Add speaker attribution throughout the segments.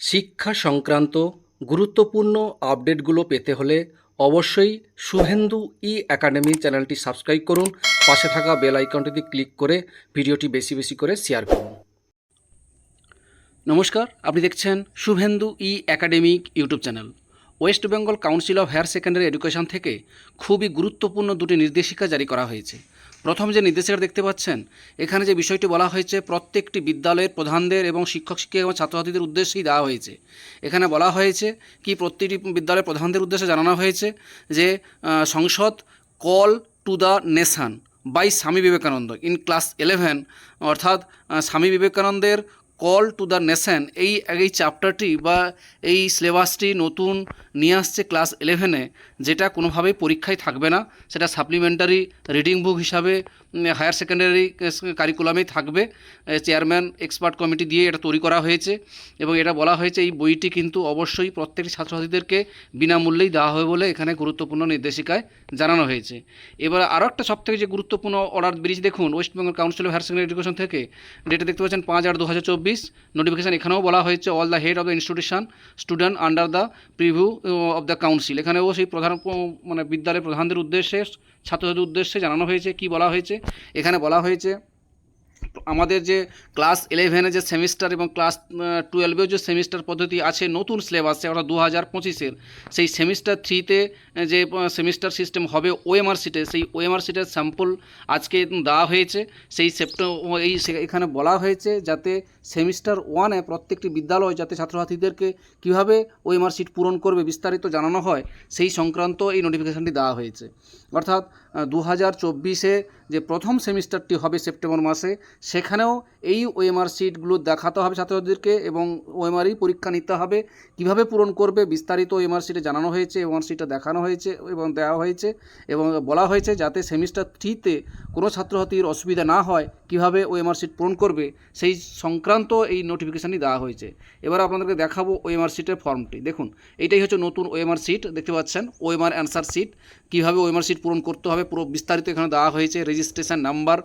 Speaker 1: শিক্ষা সংক্রান্ত গুরুত্বপূর্ণ আপডেটগুলো পেতে হলে অবশ্যই শুভেন্দু ই একাডেমি চ্যানেলটি সাবস্ক্রাইব করুন। পাশে থাকা বেল আইকনটিতে ক্লিক করে ভিডিওটি বেশি বেশি করে শেয়ার করুন। নমস্কার, আপনি দেখছেন Subhendu E academic YouTube channel. West Bengal council of higher secondary education থেকে খুবই গুরুত্বপূর্ণ দুটি নির্দেশিকা জারি করা হয়েছে। প্রথম যে নির্দেশিকা দেখতে পাচ্ছেন, এখানে যে বিষয়টি বলা হয়েছে, প্রত্যেকটি বিদ্যালয়ের প্রধানদের এবং শিক্ষক, শিক্ষিকা এবং ছাত্রছাত্রীদের উদ্দেশ্যেই দেওয়া হয়েছে। এখানে বলা হয়েছে কি প্রত্যেকটি বিদ্যালয়ের প্রধানদের উদ্দেশ্যে জানানো হয়েছে যে সংসদ call to the nation by Swami Vivekananda in class eleven, অর্থাৎ স্বামী বিবেকানন্দের কল টু দ্য নেশন, এই এই চ্যাপ্টারটি বা এই সিলেবাসটি নতুন নিয়ে আসছে ক্লাস ইলেভেনে যেটা কোনোভাবেই পরীক্ষায় থাকবে না। সেটা সাপ্লিমেন্টারি রিডিং বুক হিসাবে হায়ার সেকেন্ডারি কারিকুলামেই থাকবে। চেয়ারম্যান, এক্সপার্ট কমিটি দিয়ে এটা তৈরি করা হয়েছে এবং এটা বলা হয়েছে এই বইটি কিন্তু অবশ্যই প্রত্যেকটি ছাত্রছাত্রীদেরকে বিনামূল্যেই দেওয়া হবে বলে এখানে গুরুত্বপূর্ণ নির্দেশিকায় জানানো হয়েছে। এবার আরও একটা সবথেকে যে গুরুত্বপূর্ণ অর্ডার ব্রিজ দেখুন, West Bengal council of higher secondary education থেকে। ডেটা দেখতে পাচ্ছেন পাঁচ আট দু হাজার চব্বিশ। নোটিফিকেশান এখানেও বলা হয়েছে, all the head of the institution, student under the preview of the council. এখানেও সেই প্রধান মানে বিদ্যালয়ের প্রধানদের উদ্দেশ্যে ছাত্রছাত্রীর উদ্দেশ্যে জানানো হয়েছে, কি বলা হয়েছে এখানে বলা হয়েছে, আমাদের যে ক্লাস ইলেভেনে যে সেমিস্টার এবং ক্লাস টুয়েলভেও যে সেমিস্টার পদ্ধতি আছে, নতুন সিলেবাসে অর্থাৎ দু হাজার পঁচিশের সেই সেমিস্টার থ্রিতে যে সেমিস্টার সিস্টেম হবে ওএমআর সিটে সেই ওএমআর সিটের স্যাম্পল আজকে দেওয়া হয়েছে। সেই সেপ্টেম্বর এই এখানে বলা হয়েছে যাতে সেমিস্টার ওয়ানে প্রত্যেকটি বিদ্যালয় যাতে ছাত্রছাত্রীদেরকে কীভাবে ওএমআর সিট পূরণ করবে বিস্তারিত জানানো হয়, সেই সংক্রান্ত এই নোটিফিকেশানটি দেওয়া হয়েছে। অর্থাৎ দু হাজার চব্বিশে যে প্রথম সেমিস্টারটি হবে সেপ্টেম্বর মাসে, সেখানেও এই ওএমআর সিটগুলো দেখাতে হবে ছাত্রছাত্রীদেরকে এবং ওএমআরই পরীক্ষা নিতে হবে, কীভাবে পূরণ করবে বিস্তারিত ওএমআর সিটে জানানো হয়েছে ওএমআর সিটটা দেখানো হয়েছে এবং দেওয়া হয়েছে এবং বলা হয়েছে যাতে সেমিস্টার থ্রিতে কোনো ছাত্রছাত্রীর অসুবিধা না হয়, কীভাবে ওএমআর সিট পূরণ করবে, সেই সংক্রান্ত এই নোটিফিকেশানই দেওয়া হয়েছে। এবার আপনাদেরকে দেখাবো ওএমআর সিটের ফর্মটি দেখুন এইটাই হচ্ছে নতুন ওএমআর সিট দেখতে পাচ্ছেন? ওএমআর অ্যান্সার সিট কীভাবে ওএমআর সিট পূরণ করতে হবে পুরো বিস্তারিত এখানে দেওয়া হয়েছে। Registration number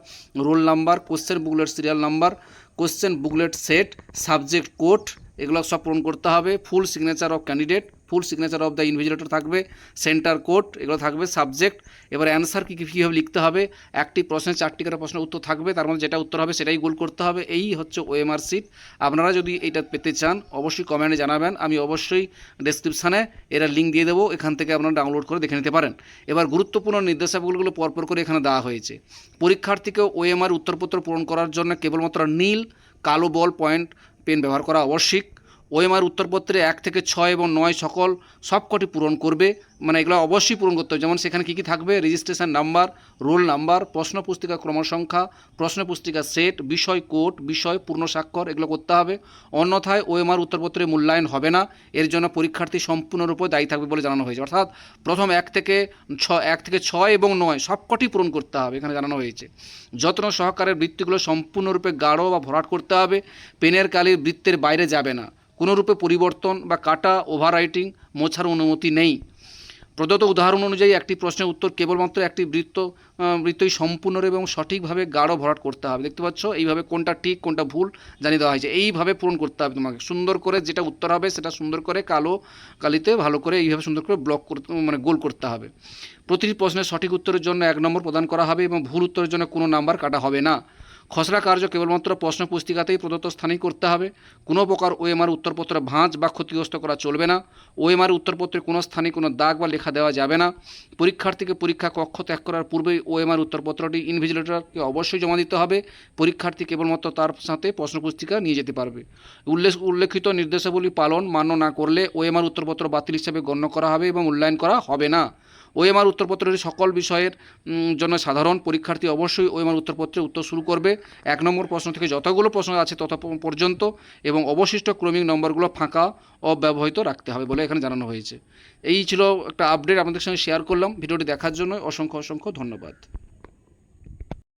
Speaker 1: roll number question booklet serial number question booklet set subject code এগুলো সব পূরণ করতে হবে। Full signature of candidate full signature of the invigilator থাকবে সেন্টার কোড এগুলো থাকবে সাবজেক্ট এবার অ্যান্সার কী কীভাবে লিখতে হবে? একটি প্রশ্নের চারটি করে প্রশ্নের উত্তর থাকবে, তার মধ্যে যেটা উত্তর হবে সেটাই গোল করতে হবে। এই হচ্ছে ওএমআর সিট আপনারা যদি এটা পেতে চান, অবশ্যই কমেন্টে জানাবেন। আমি অবশ্যই ডেসক্রিপশানে এরা লিঙ্ক দিয়ে দেবো, এখান থেকে আপনারা ডাউনলোড করে দেখে নিতে পারেন। এবার গুরুত্বপূর্ণ নির্দেশাবলীগুলো পরপর করে এখানে দেওয়া হয়েছে। পরীক্ষার্থীকে ওএমআর উত্তরপত্র পূরণ করার জন্য কেবলমাত্র নীল, কালো ball point পেন ব্যবহার করা আবশ্যিক OMR উত্তরপত্রে এক থেকে ছয় এবং নয় সকল সবকটি পূরণ করবে। মানে এগুলো অবশ্যই পূরণ করতে হবে। যেমন সেখানে কী কী থাকবে? রেজিস্ট্রেশন নাম্বার, রোল নাম্বার, প্রশ্ন পুস্তিকা ক্রমসংখ্যা প্রশ্ন পুস্তিকা সেট, বিষয় কোড, বিষয় পূর্ণ স্বাক্ষর এগুলো করতে হবে। অন্যথায় ওএমআর উত্তরপত্রে মূল্যায়ন হবে না। এর জন্য পরীক্ষার্থী সম্পূর্ণরূপে দায়ী থাকবে বলে জানানো হয়েছে। অর্থাৎ প্রথম এক থেকে ছ, এক থেকে ছয় এবং নয় সবকটি পূরণ করতে হবে এখানে জানানো হয়েছে। যত্ন সহকারে বৃত্তিগুলো সম্পূর্ণরূপে গাঢ় বা ভরাট করতে হবে। পেনের কালির বৃত্তের বাইরে যাবে না। কোনো রূপে পরিবর্তন বা কাটা ওভাররাইটিং মোছার অনুমতি নেই। প্রদত্ত উদাহরণ অনুযায়ী একটি প্রশ্নের উত্তর কেবলমাত্র একটি বৃত্ত বৃত্তই সম্পূর্ণ এবং সঠিকভাবে গাঢ় ভরাট করতে হবে। দেখতে পাচ্ছ? এইভাবে কোনটা ঠিক, কোনটা ভুল জানিয়ে দেওয়া হয়েছে। এইভাবে পূরণ করতে হবে তোমাকে। সুন্দর করে যেটা উত্তর হবে সেটা সুন্দর করে কালো কালিতে ভালো করে এইভাবে সুন্দর করে ব্লক করতে মানে গোল করতে হবে। প্রতিটি প্রশ্নের সঠিক উত্তরের জন্য এক নম্বর প্রদান করা হবে এবং ভুল উত্তরের জন্য কোনো নাম্বার কাটা হবে না। খসড়া কার্য কেবলমাত্র প্রশ্ন পুস্তিকাতেই প্রদত্ত স্থানেই করতে হবে। কোনো প্রকার ওএমআর উত্তরপত্র ভাঁজ বা ক্ষতিগ্রস্ত করা চলবে না। ওএমআর উত্তরপত্রে কোনো স্থানে কোনো দাগ বা লেখা দেওয়া যাবে না। পরীক্ষার্থীকে পরীক্ষা কক্ষ ত্যাগ করার পূর্বেই ওএমআর উত্তরপত্রটি ইনভিজিলেটরকে অবশ্যই জমা দিতে হবে। পরীক্ষার্থী কেবলমাত্র তার সাথে প্রশ্ন পুস্তিকা নিয়ে যেতে পারবে। উল্লেখ উল্লেখিত নির্দেশাবলী পালন মান্য না করলে ওএমআর উত্তরপত্র বাতিল হিসাবে গণ্য করা হবে এবং মূল্যায়ন করা হবে না। ওএমআর উত্তরপত্রের সকল বিষয়ের জন্য সাধারণ পরীক্ষার্থী অবশ্যই ওএমআর উত্তরপত্রে উত্তর শুরু করবে। এক নম্বর প্রশ্ন থেকে যতগুলো প্রশ্ন আছে তত পর্যন্ত এবং অবশিষ্ট ক্রমিক নম্বরগুলো ফাঁকা, অব্যবহৃত রাখতে হবে বলে এখানে জানানো হয়েছে। এই ছিল একটা আপডেট আপনাদের সঙ্গে শেয়ার করলাম। ভিডিওটি দেখার জন্য অসংখ্য অসংখ্য ধন্যবাদ।